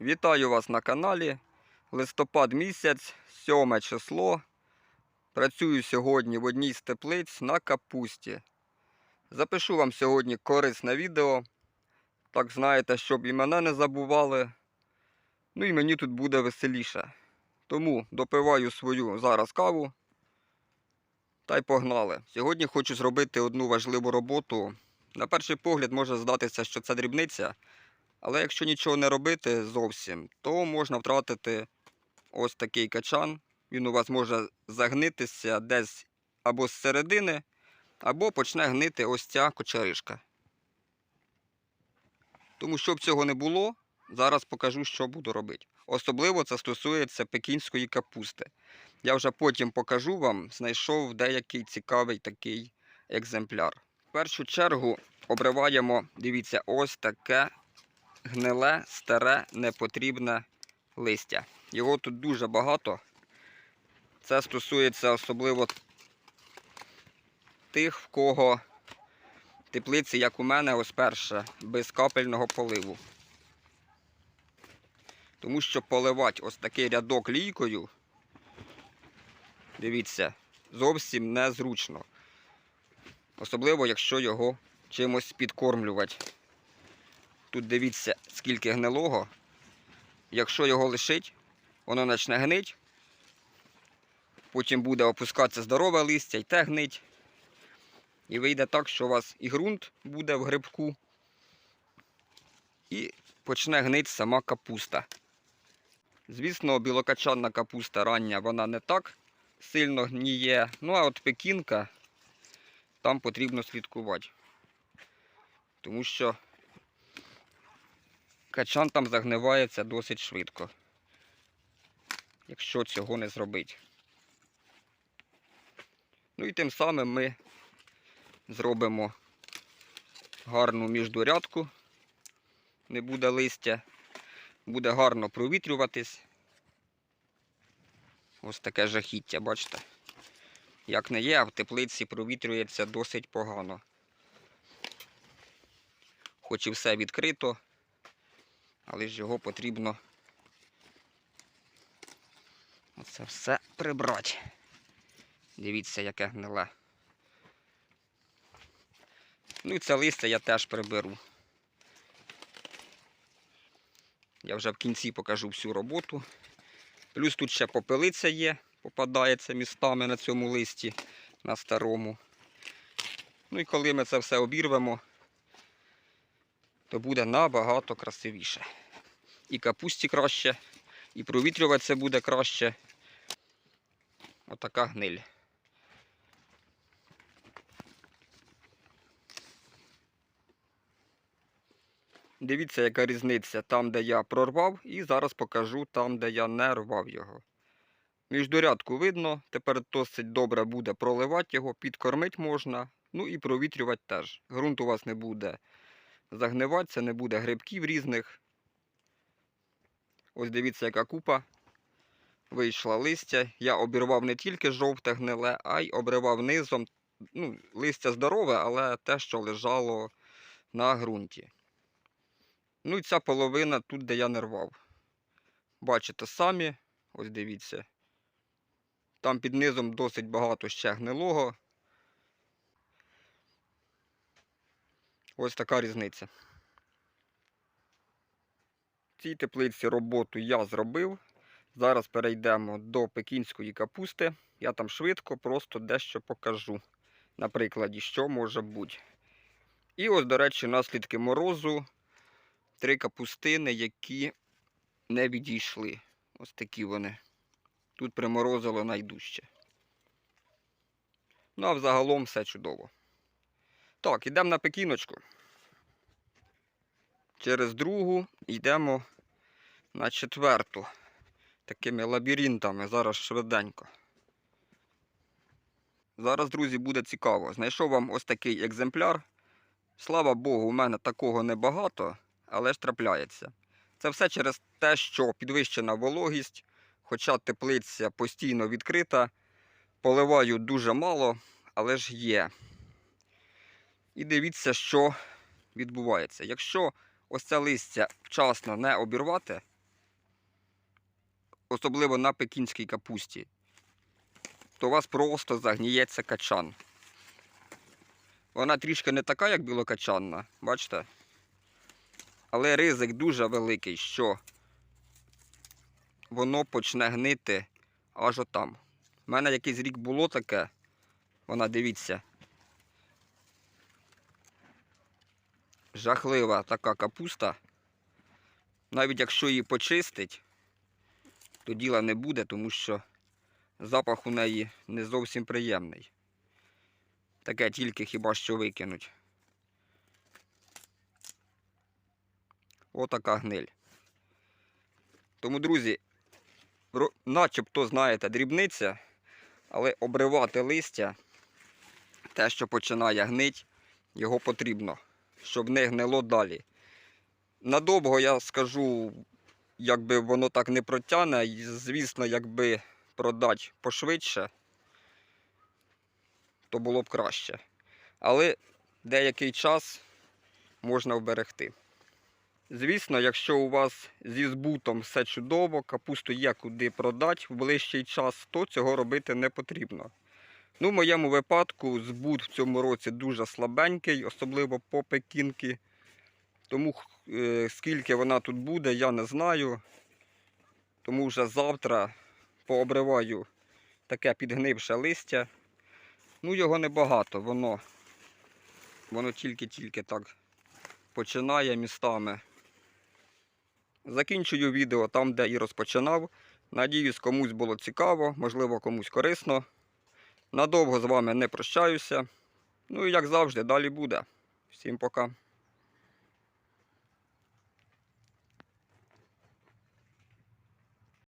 Вітаю вас на каналі. Листопад місяць, 7 число. Працюю сьогодні в одній з теплиць на капусті. Запишу вам сьогодні корисне відео. Так знаєте, щоб і мене не забували. Ну і мені тут буде веселіше. Тому допиваю свою зараз каву. Та й погнали. Сьогодні хочу зробити одну важливу роботу. На перший погляд може здатися, що це дрібниця. Але якщо нічого не робити зовсім, то можна втратити ось такий качан. Він у вас може загнитися десь або з середини, або почне гнити ось ця кочеришка. Тому щоб цього не було, зараз покажу, що буду робити. Особливо це стосується пекінської капусти. Я вже потім покажу вам, знайшов деякий цікавий такий екземпляр. В першу чергу обриваємо, дивіться, ось таке гниле, старе, непотрібне листя. Його тут дуже багато. Це стосується особливо тих, в кого теплиці, як у мене, ось перше, без капельного поливу. Тому що поливати ось такий рядок лійкою, дивіться, зовсім незручно. Особливо, якщо його чимось підкормлювати. Тут дивіться, скільки гнилого. Якщо його лишить, воно почне гнить. Потім буде опускатися здорове листя і те гнить. І вийде так, що у вас і ґрунт буде в грибку, і почне гнити сама капуста. Звісно, білокачанна капуста рання, вона не так сильно гніє. Ну а от пекінка, там потрібно слідкувати. Тому що качан там загнивається досить швидко, якщо цього не зробити. Ну і тим самим ми зробимо гарну міждурядку, не буде листя, буде гарно провітрюватись. Ось таке жахіття, бачите? Як не є, а в теплиці провітрюється досить погано. Хоч і все відкрито, але ж його потрібно оце все прибрати. Дивіться, яке гниле. Ну і це листя я теж приберу. Я вже в кінці покажу всю роботу. Плюс тут ще попелиця є, попадається містами на цьому листі, на старому. Ну і коли ми це все обірвемо, то буде набагато красивіше. І капусті краще, і провітрюватися буде краще. Отака гниль. Дивіться, яка різниця там, де я прорвав, і зараз покажу там, де я не рвав його. Міждурядку видно, тепер досить добре буде проливати його, підкормити можна, ну і провітрювати теж. Грунт у вас не буде загниватися, не буде грибків різних. Ось дивіться, яка купа. Вийшла листя. Я обірвав не тільки жовте гниле, а й обривав низом. Ну, Листя здорове, але те, що лежало на ґрунті. Ну і ця половина тут, де я не рвав. Бачите самі, ось дивіться. Там під низом досить багато ще гнилого. Ось така різниця. В цій теплиці роботу я зробив. Зараз перейдемо до пекінської капусти. Я там швидко просто дещо покажу. На прикладі, що може бути. І ось, до речі, наслідки морозу. Три капустини, які не відійшли. Ось такі вони. Тут приморозило найдужче. Ну, а взагалом все чудово. Так, йдемо на пекіночку. Через другу йдемо на четверту. Такими лабіринтами, зараз швиденько. Зараз, друзі, буде цікаво. Знайшов вам ось такий екземпляр. Слава Богу, у мене такого небагато, але ж трапляється. Це все через те, що підвищена вологість, хоча теплиця постійно відкрита, поливаю дуже мало, але ж є. І дивіться, що відбувається. Якщо ось це листя вчасно не обірвати, особливо на пекінській капусті, то у вас просто загніється качан. Вона трішки не така, як білокачанна, бачите? Але ризик дуже великий, що воно почне гнити аж отам. У мене якийсь рік було таке. Вона, дивіться. Жахлива така капуста. Навіть якщо її почистить, то діла не буде, тому що запах у неї не зовсім приємний. Таке тільки хіба що викинуть. Отака гниль. Тому, друзі, начебто, знаєте, дрібниця, але обривати листя, те, що починає гнить, його потрібно, щоб не гнило далі. Надовго я скажу, якби воно так не протягне, звісно, якби продати пошвидше, то було б краще. Але деякий час можна вберегти. Звісно, якщо у вас зі збутом все чудово, капусту є куди продати в ближчий час, то цього робити не потрібно. Ну, в моєму випадку збут в цьому році дуже слабенький, особливо по пекінки. Тому е, скільки вона тут буде, я не знаю. Тому вже завтра пообриваю таке підгнивше листя. Ну, його небагато, воно, воно тільки-тільки так починає містами. Закінчую відео там, де і розпочинав. Надіюсь, комусь було цікаво, можливо, комусь корисно. Надовго з вами не прощаюся. Ну і як завжди, далі буде. Всім пока.